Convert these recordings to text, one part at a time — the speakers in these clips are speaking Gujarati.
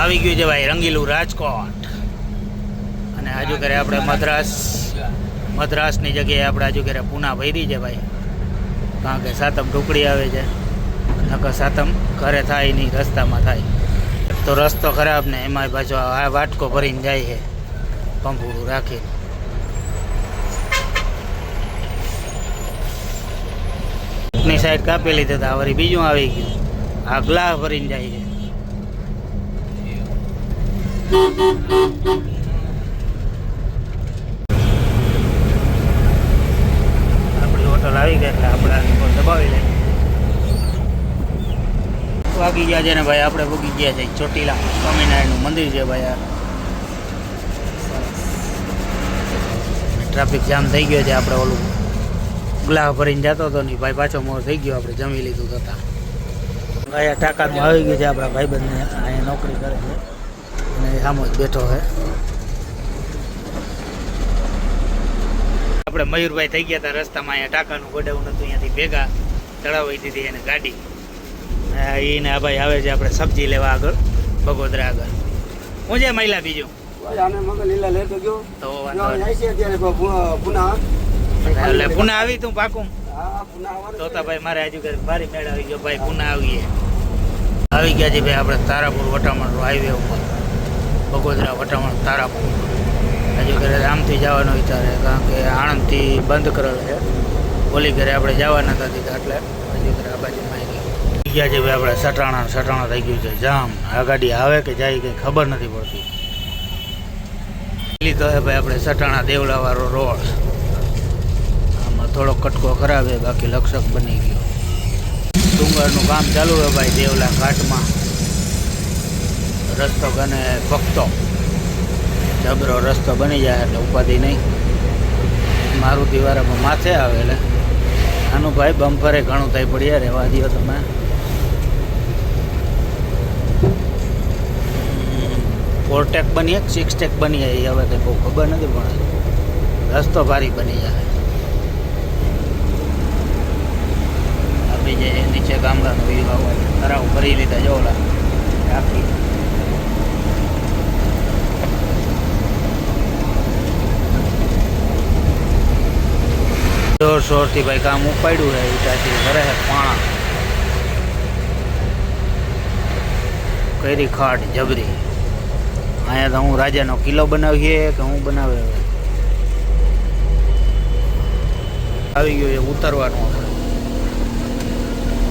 આવી ગયું છે ભાઈ રંગીલું રાજકોટ. અને આજુ ઘરે આપણે મદ્રાસ, મદ્રાસની જગ્યાએ આપણે આજુ ઘરે પૂના ભરી છે ભાઈ. કારણ કે સાતમ ઢોકળી આવે છે. નકર સાતમ ઘરે થાય નહીં, રસ્તામાં થાય. તો રસ્તો ખરાબ ને એમાંય પાછો આ વાટકો ભરીને જાય છે પંપુડું રાખીને. સાઈડ કાપી લીધા હતા વળી બીજું આવી ગયું. આ ગ્લાસ ભરીને જાય છે. આપણી હોટલ આવી ગઈ એટલે આપણે દબાવી લઈએ. વાગી ગયા છે ને ભાઈ, આપણે ભૂગી ગયા છે. ચોટીલા સ્વામિનારાયણનું મંદિર છે ભાઈ આ. ટ્રાફિક જામ થઈ ગયો છે આપણે ઓલું. ગ્લાસ ભરીને જતો હતો નહીં ભાઈ પાછો મોર થઈ ગયો, આપણે જમી લીધું થતા અહીંયા ટાકામાં આવી ગયું છે આપણા ભાઈબંધને અહીંયા નોકરી કરે છે. સામો જ બેઠો છે આપણે મયુરભાઈ થઈ ગયા હતા રસ્તામાં અહીંયા ટાંકાનું ગોડાઉન હતું અહીંયાથી ભેગા ચડાવી દીધી એને ગાડી. હા, એને આ ભાઈ આવે છે આપણે સબ્જી લેવા આગળ બગોદરા આગળ. હું છે મહિલા બીજું? આને લીલા લેતો ગયો. તો જો વાંધો નહીં. જાય છે અત્યારે પ- પુ- પુના એટલે પુના આવી તું પાકું? હા પુના આવવાનું તો ભાઈ મારે હજુ ઘરે ભારી મેળ આવી ગયો ભાઈ પુના આવીએ. આવી ગયા છે ભાઈ આપણે તારાપુર વટામણ હાઈવે ઉપર. બગોદરા વટામણ તારાપુર. હજુ ઘરે આમથી જવાનો વિચાર છે કારણ કે આણંદથી બંધ કરેલ છે. ઓલી ઘરે આપણે જવાના હતા દીધા એટલે હજુ ઘરે આ બાજુ આવી ગયા. છે આપણે સટાણા સટાણા થઈ ગયું છે. જામ, આ ગાડી આવે કે જાય કંઈ ખબર નથી પડતી. પેલી તો હે ભાઈ આપણે સટાણા દેવલાવાળો રોડ. આમાં થોડોક કટકો ખરાબ છે, બાકી લક્ષક બની ગયો. ડુંગરનું કામ ચાલુ છે ભાઈ દેવલા ઘાટમાં. રસ્તો ગને ભક્તો. જબરો રસ્તો બની જાય એટલે ઉપાધિ નહીં. મારું દિવારામાં માથે આવે એટલે. આનું ભાઈ બમ્પરે ઘણું થઈ પડ્યા રહેવા દો તમે. ફોર ટેક બનીએ સિક્સ ટેક બનીએ એ હવે કંઈ બહુ ખબર નથી, પણ રસ્તો ભારી બની જાય. આપણી જે નીચે ગામડાનો વ્યૂ આવવા તરાવ કરી લીધા, જો ઓલા રાખી. જોર શોરથી ભાઈ કામ ઉપાડ્યું હે ઈટાથી ઘરે હે પાણા. કરી ખાટ જબરી. અહીંયા તો હું રાજાનો કિલ્લો બનાવીએ કે હું બનાવે હવે? આવી ગયો એ ઉતરવાનું.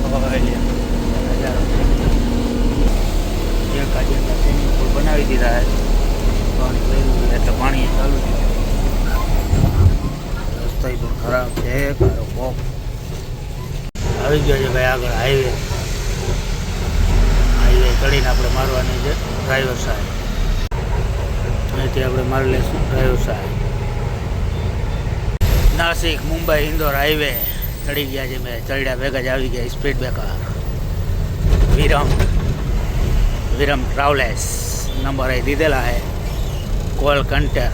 આપણે બનાવી દીધા છે પાણી ભર્યું છે એટલે પાણી ચાલુ છે રસ્તો ય પણ ખરાબ છે કારો કોક આવી ગયો છે ભાઈ, આગળ હાઈવે હાઈવે ચડીને આપણે મારવાની છે ડ્રાઈવર સાહેબ. અહીંથી આપણે મારી લઈશું ડ્રાઈવર સાહેબ. નાસિક, મુંબઈ, ઇન્દોર હાઈવે ચડી ગયા છે મેં, ચડ્યા ભેગા જ આવી ગયા speed breaker Viram Viram travels number અહીં દીધેલા છે. કોલ કન્ટેક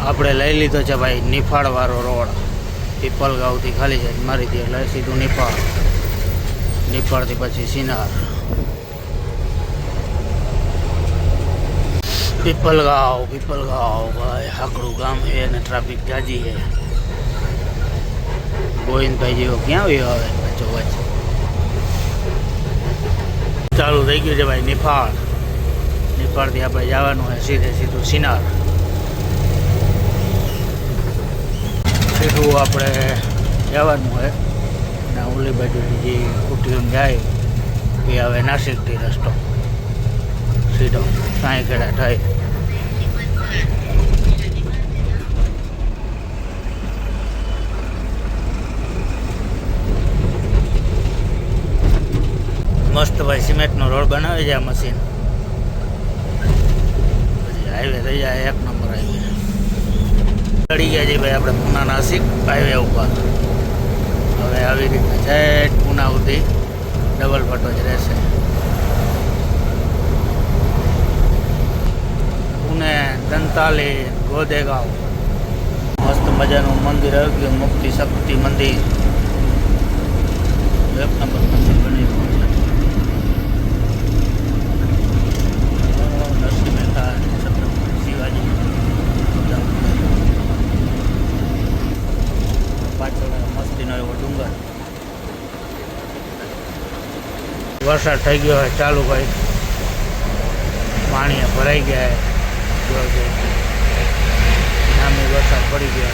આપણે લઈ લીધો છે ભાઈ નિફાળવાળો રોડ. પીપલગાંવથી ખાલી છે મારી દે એટલે સીધું નિફાળ. નિફાળથી પછી સિનાર. પીપલગાંવ પીપલગાંવ ભાઈ. હાકડું ગામ છે અને ટ્રાફિક જાજી છે. ગોવિંદભાઈ જેવો ક્યાં આવ્યો હવે? વચ્ચો વચ્ચ ચાલુ થઈ ગયું છે ભાઈ નિફાળ. નિફાળથી આપણે જવાનું છે સીધે સીધું સિનાર. સીધું આપણે જવાનું હોય. અને ઓલી બાજુથી જે કુટીઓને જાય, એ હવે નાસિકથી રસ્તો. સીધો, સાંઈ ખેડા થાય. મસ્ત ભાઈ સિમેન્ટનો રોડ બનાવે છે આ મશીન. હાઈવે થઈ જાય, એક નંબર હાઈવે. ચડી ગયા છે ભાઈ આપણે પૂના નાસિક હાઈવે ઉપર. હવે આવી રીતે છેટ પૂના સુધી ડબલ ફટો જ રહેશે. પુણે દંતાલી ગોદેગાંવ. મસ્ત મજાનું મંદિર આવ્યું મુક્તિ, શક્તિ મંદિર. એક નંબર મંદિર બની ગયું છે વરસાદ થઈ ગયો હોય, ચાલુ ભાઈ પાણી ભરાઈ ગયા છે જો જો. નામી વરસાદ પડી ગયો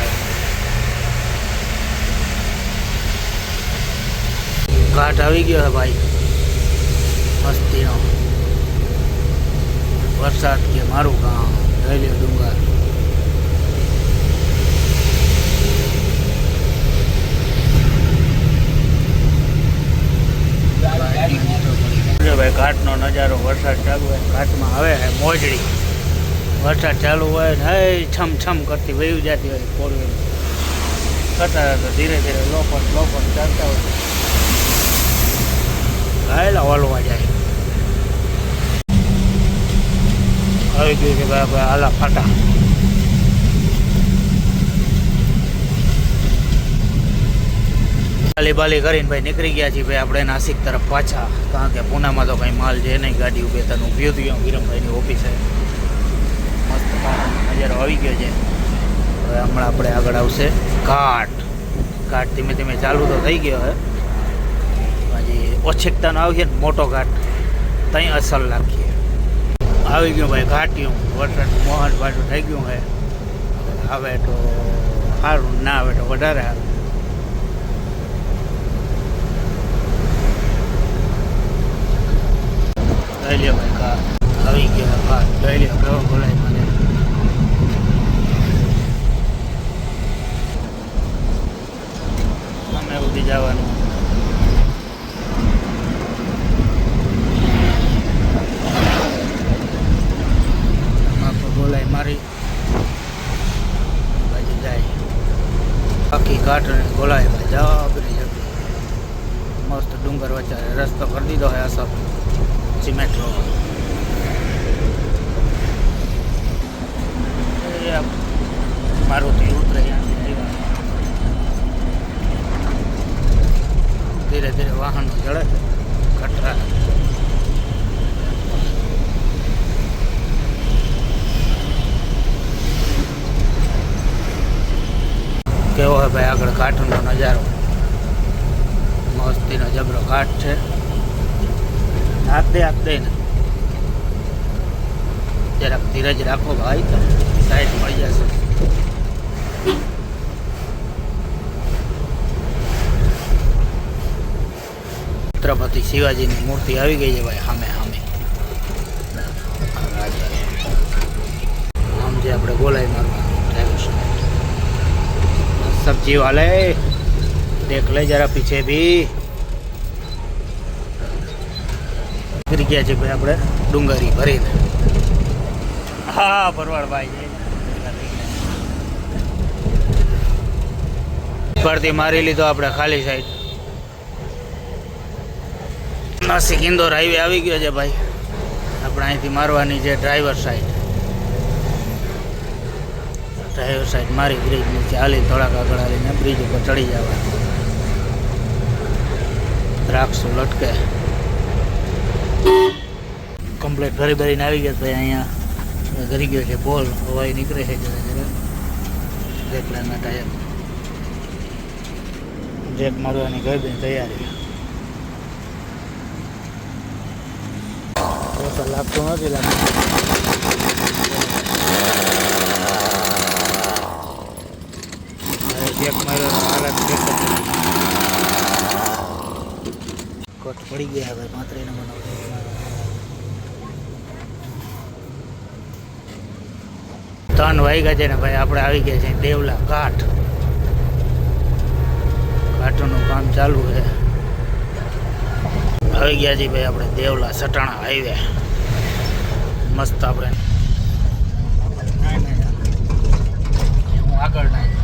છે ઘાટ આવી ગયો છે ભાઈ. મસ્તીનો. વરસાદ કે મારું ગામ રહેલી ડુંગર જો ભાઈ ઘાટનો નજારો વરસાદ ચાલુ હોય ઘાટમાં આવે છે મોજડી. વરસાદ ચાલુ હોય ને હે છમ છમ કરતી વહી જતી હોય વ્હીલ કરતા હતા ધીરે ધીરે લોકોન લોકોન ચાલતા હોય. ઘાયલા વળવા જાય. આવી ગયું છે ભાઈ આલા ફાટા. બાલી બાલી કરીને ભાઈ નીકળી ગયા છીએ ભાઈ આપણે નાસિક તરફ પાછા. કારણ કે પૂનામાં તો કંઈ માલ છે નહીં, ગાડી ઊભી તને ઊભી હતી વિરમભાઈની ઓફિસે. મસ્ત નજારો આવી ગયો છે. હવે હમણાં આપણે આગળ આવશે. ઘાટ. ઘાટ ધીમે ધીમે ચાલુ તો થઈ ગયો હે. હજી ઓછેકતાનો આવશે ને મોટો ઘાટ. ત્યાં અસર લાગીએ આવી ગયું ભાઈ ઘાટ્યું. વરસાદ મોહન પાછું થઈ ગયું હે. આવે તો સારું, ના આવે તો વધારે સારું. લઈ લ્યો ભાઈ કાર આવી ગયા કાર લઈ લ્યો કેવો બોલાય મને અમે ઉધી જવાનું બોલાય મારી બાજુ જાય આખી કાટ ગોલાય ભાઈ જબરી જબરી મસ્ત ડુંગર વચ્ચે રસ્તો કરી દીધો હોય આ અસર સિમેન્ટ રોડ મારુતિ ઉતરે. ધીરે ધીરે વાહનો છે. કટરા કેવો હોય ભાઈ આગળ ઘાટનો નજારો? મસ્તીનો જબરો ઘાટ છે. હાથ દે હાથ દે ને જરાક ધીરજ રાખો ભાઈ, તો સાઈડ મળી જશે. છત્રપતિ શિવાજીની મૂર્તિ આવી ગઈ છે ભાઈ સામે સામે આમ જે આપણે બોલાય મારવાનું સબ્જી વાલે દેખ લે જરા પીછે ભી. ગયા છે ભાઈ આપણે ડુંગરી ભરીને. હા, ભરવાડભાઈ. પરથી મારી લીધો આપણે ખાલી સાઈડ નાસિક ઇન્દોર હાઈવે આવી ગયો છે ભાઈ. આપણે અહીંથી મારવાની છે ડ્રાઈવર સાઈડ ડ્રાઈવર સાઈડ મારી બ્રિજ નીચે હાલી થોડાક આગળ હાલીને બ્રિજ ઉપર ચડી જવા દ્રાક્ષો લટકે. કમ્પ્લેટ ભરી ભરીને આવી ગયા ભાઈ અહીંયા. ઘરી ગયો છે બોલ, હવાઈ નીકળે છે જરા જરા જેટલાના ટાયર જેક મારવાની ગઈ બેન તૈયારી તો નથી લાગતો ચેક મારવાનો ચેક કોટ પડી ગયા હવે પાંત્રીને મને ત્રણ વાગ્યા છે ને ભાઈ આપણે આવી ગયા છે દેવલા ઘાટ. ઘાટોનું કામ ચાલુ છે. આવી ગયા છીએ ભાઈ આપણે દેવલા સટાણા હાઈવે. મસ્ત આપણે. આગળ ના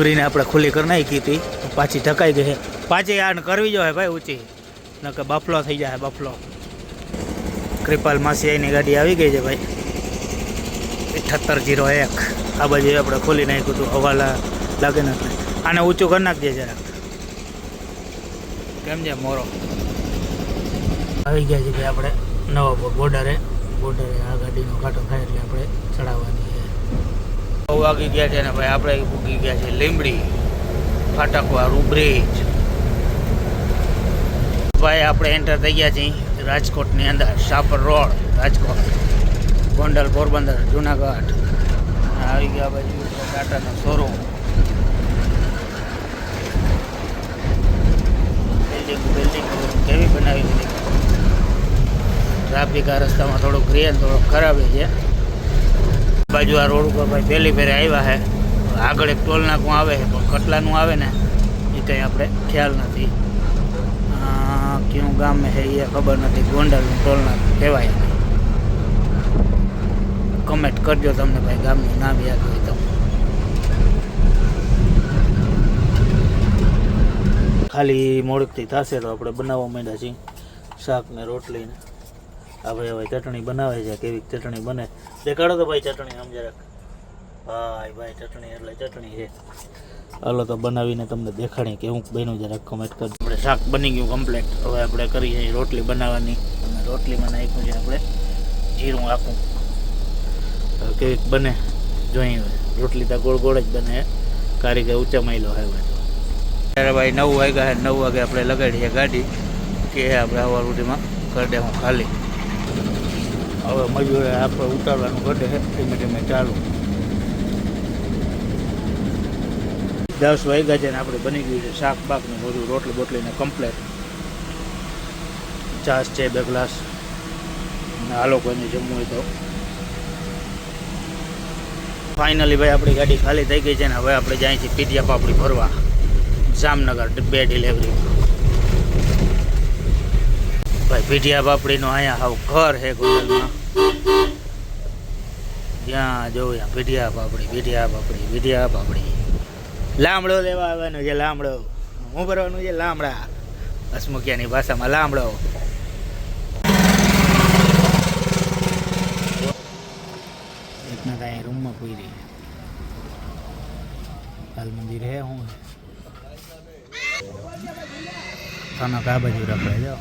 ડુંગળીને આપણે ખુલ્લી કરી નાખી હતી. પાછી ઢકાઈ ગઈ છે. પાછી આ કરવી જોઈએ ભાઈ ઊંચી. નકર બફલો થઈ જાય બફલો. કૃપાલ માસી એની ગાડી આવી ગઈ છે ભાઈ. અઠ્ઠર જીરો એક. આ બાજુ આપણે ખોલી નાખ્યું હતું. હવાલા લાગે ને આને ઊંચું કરી નાખજે જરાક. કેમ છે મોરો? આવી ગયા છે ભાઈ આપણે નવા બોર્ડરે બોર્ડરે આ ગાડીનો કાંટો થાય એટલે આપણે ચડાવવાની. છે વાગી ગયા છે ને ભાઈ, આપણે પૂગી ગયા છે લીમડી ફાટકવાળું બ્રિજ ભાઈ, આપણે એન્ટર થઈ ગયા છીએ રાજકોટની અંદર, શાપર રોડ, રાજકોટ, ગોંડલ, પોરબંદર, જુનાગઢ. આવી ગયા બાજુ ટાટાનો શોરૂમ બિલ્ડિંગ બિલ્ડિંગ કેવી બનાવી દીધી? ટ્રાફિક આ રસ્તામાં થોડુંક રે થોડુંક ખરાબ છે. બાજુ આ રોડ ઉપર ભાઈ પહેલી ફેરે આવ્યા છે આગળ એક ટોલ નાકું આવે છે પણ કટલાનું આવે ને, એ કંઈ આપણે ખ્યાલ નથી. કયું ગામ છે એ ખબર નથી, ગોંડલનું ટોલ નાકું કહેવાય. કમેન્ટ કરજો તમને ભાઈ ગામનું નામ યાદ હોય તો. ખાલી મોડકથી થશે તો આપણે બનાવવા માંડ્યા છીએ. શાક ને રોટલી ને આ ભાઈ હવે ચટણી બનાવે છે કેવી ચટણી બને. દેખાડો તો ભાઈ ચટણી, આમ જરાક. ભાઈ ભાઈ, ચટણી એટલે ચટણી છે. હાલો તો બનાવીને તમને દેખાડી કેવું બન્યું જરાક કમેન્ટ કરજો. આપણે શાક બની ગયું કમ્પ્લેટ હવે આપણે કરીએ રોટલી બનાવવાની. અને રોટલીમાં નાખ્યું છે આપણે જીરું આખું. કેવીક બને? જોઈએ. રોટલી તો ગોળ ગોળ જ બને કારીગર ઊંચા માયલો આવ્યો તો ત્યારે ભાઈ નવ વાગ્યા નવ વાગે આપણે લગાડીએ ગાડી. કે આપણે હવા રૂટીમાં કરી દે હું ખાલી. હવે મજૂરે આપણે ઉતારવાનું ઘટે ધીમે ધીમે ચાલુ. દસ વાગ્યા છે ને આપણે બની ગયું છે શાક બાક ને બધું રોટલી બોટલીને કમ્પ્લેટ ચાસ છે, બે ગ્લાસ. ને આ લોકોને જમવું હોય તો. ફાઇનલી ભાઈ આપણી ગાડી ખાલી થઈ ગઈ છે ને હવે આપણે જાય છીએ પાપડી ભરવા. જામનગર, બે ડિલિવરી ભાઈ પીઢિયા પાપડીનો અહીંયા હાવ ઘર છે ગોંડલમાં જ્યાં ત્યાં પીઢિયા પાપડી પીઢિયા પાપડી પીઢિયા પાપડી લામડો લેવા આવવાનો છે, લામડો. હું ભરવાનું છે, લામડા. હસમુખિયાની ભાષામાં લામડો. એકના કાંઈ રૂમમાં પૂરી રહી. હાલ મંદિર હે, હું તને કા બાજુ રખાય જાઓ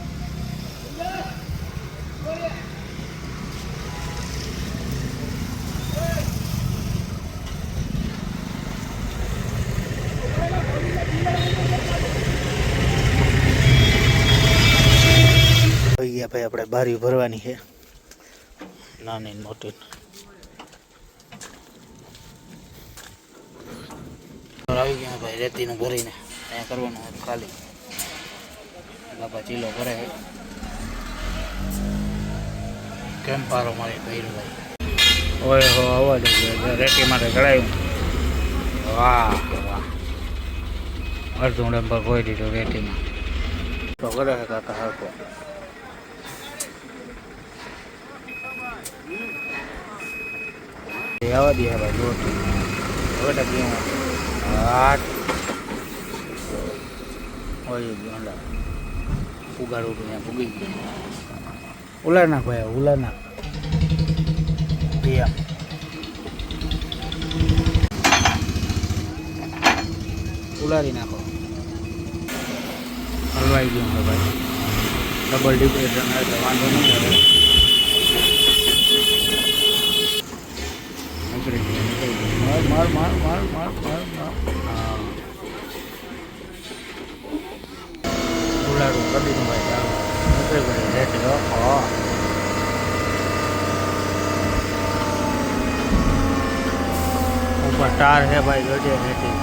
ભાઈ આપણે બારી ભરવાની છે. નાની મોટી. આવી ગયા ભાઈ રેતીનું ભરીને. અહીંયા કરવાનું હોય ખાલી. બાપા ચીલો ભરે છે. કેમ પારો મારી ભૈરું ભાઈ? ઓય હો અવાજ રેતી માટે ચડાવ્યું વાહ વાહ. અડધું ડબ્બા કોઈ દીધું રેતીમાં. તો કરે કાકા હરકો આવવા દે ભાઈ લોટ તો કેવું હાટ હોય ગાંડા. ઉગાડું ત્યાં પૂગી ગયું. ઉલા નાખ ભાઈ, ઉલા નાખ. પિયા ઉલારી નાખો. હલવાઈ ગયું ભાઈ ડબલ ડિપ્રેશન એટલે વાંધો નહીં હવે નીકળી ગયું નીકળી ગયું માર માર માર માર માર માર ઉલાડું કરી દીધું ભાઈ રેતી હો. ઉપર ટાર હે ભાઈ ગજે રેતી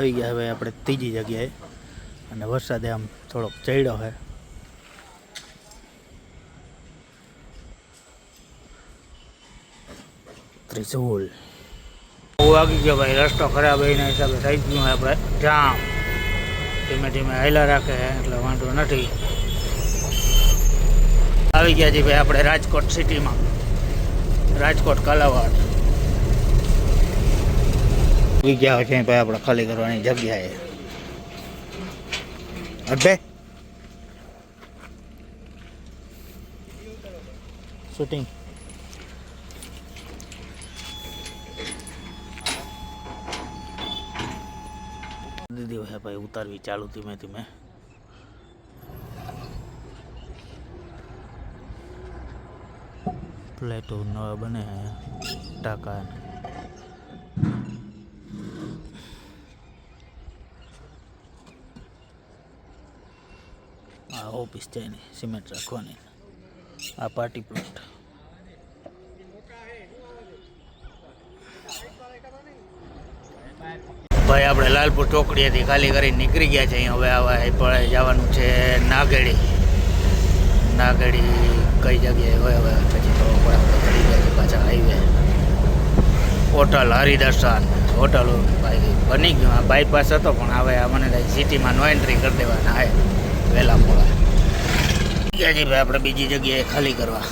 આવી ગયા હવે આપણે ત્રીજી જગ્યાએ. અને વરસાદે આમ થોડોક ચડ્યો છે. ત્રિશુલ. બહુ વાગી ગયો ભાઈ, રસ્તો ખરાબ એના હિસાબે થઈ ગયું આપણે. જામ. ધીમે ધીમે હાઈલા રાખે એટલે વાંધો નથી. આવી ગયા છીએ ભાઈ આપણે રાજકોટ સિટીમાં રાજકોટ, કાલાવાડ. આવી છે ભાઈ આપણે ખાલી કરવાની જગ્યાએ. અડધે શૂટિંગ દીધી હોય ભાઈ ઉતારવી ચાલુ ધીમે ધીમે. પ્લેટો નવા બને ટાંકા ઓફિસ છે એની, સિમેન્ટ રાખવાની. આ પાર્ટી પ્લોટ. ભાઈ, આપણે લાલપુર ચોકડીએથી ખાલી કરીને નીકળી ગયા છે હવે આવા જવાનું છે નાગેડી. નાગેડી કઈ જગ્યાએ હોય હવે? પછી તો આપણે ગયા છે પાછા હાઈવે હોટલ હરિદર્શન. હોટલ ભાઈ, બની ગયું. આ બાયપાસ હતો પણ હવે મને સિટીમાં નો એન્ટ્રી કરી દેવાના હે. વહેલા મોડા. ગયા છીએ ભાઈ આપણે બીજી જગ્યાએ ખાલી કરવા.